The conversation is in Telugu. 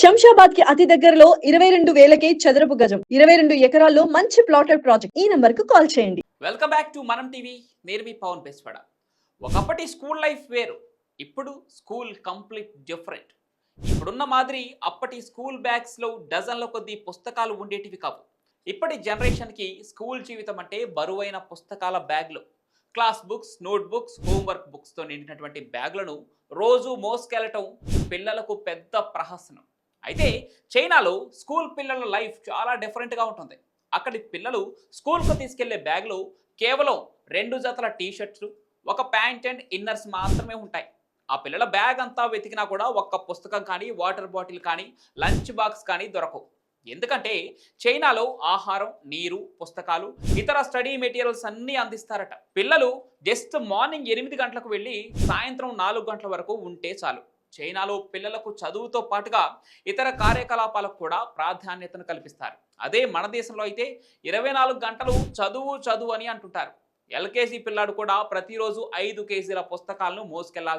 శంషాబాద్కి అతి దగ్గరలో ఇరవై రెండు వేలకే చదరపు గజం ఇరవై రెండు ఎకరాల్లో మంచి ప్లాటెడ్ ప్రాజెక్ట్. ఈ నంబర్కు కాల్ చేయండి. Welcome back to Manam TV. నేను మీ పవన్ పేస్వాడ ఒకప్పటి స్కూల్ లైఫ్ వేరు ఇప్పుడు స్కూల్ కంప్లీట్ డిఫరెంట్. ఇప్పుడున్న మాదిరి అప్పటి స్కూల్ బ్యాగ్స్లో డజన్ల కొద్దీ పుస్తకాలు ఉండేటివి కావు. ఇప్పటి జనరేషన్కి స్కూల్ జీవితం అంటే బరువైన పుస్తకాల బ్యాగ్లు. Class books note books homework బుక్స్తో నిండినటువంటి బ్యాగ్లను రోజు మోసుకెళ్ళటం పిల్లలకు పెద్ద ప్రహసనం. అయితే చైనాలో స్కూల్ పిల్లల లైఫ్ చాలా డిఫరెంట్గా ఉంటుంది. అక్కడి పిల్లలు స్కూల్కు తీసుకెళ్ళే బ్యాగ్లో కేవలం రెండు జతల టీ షర్ట్స్ ఒక ప్యాంట్ అండ్ ఇన్నర్స్ మాత్రమే ఉంటాయి. ఆ పిల్లల బ్యాగ్ అంతా వెతికినా కూడా ఒక్క పుస్తకం కానీ వాటర్ బాటిల్ కానీ లంచ్ బాక్స్ కానీ దొరకవు. ఎందుకంటే చైనాలో ఆహారం నీరు పుస్తకాలు ఇతర స్టడీ మెటీరియల్స్ అన్నీ అందిస్తారట. పిల్లలు జస్ట్ మార్నింగ్ ఎనిమిది గంటలకు వెళ్ళి సాయంత్రం నాలుగు గంటల వరకు ఉంటే చాలు. చైనాలో పిల్లలకు చదువుతో పాటుగా ఇతర కార్యకలాపాలకు కూడా ప్రాధాన్యతను కల్పిస్తారు. అదే మన దేశంలో అయితే ఇరవై నాలుగు గంటలు చదువు చదువు అని అంటుంటారు. ఎల్కేజీ పిల్లాడు కూడా ప్రతిరోజు ఐదు కేజీల పుస్తకాలను మోసుకెళ్ళాలి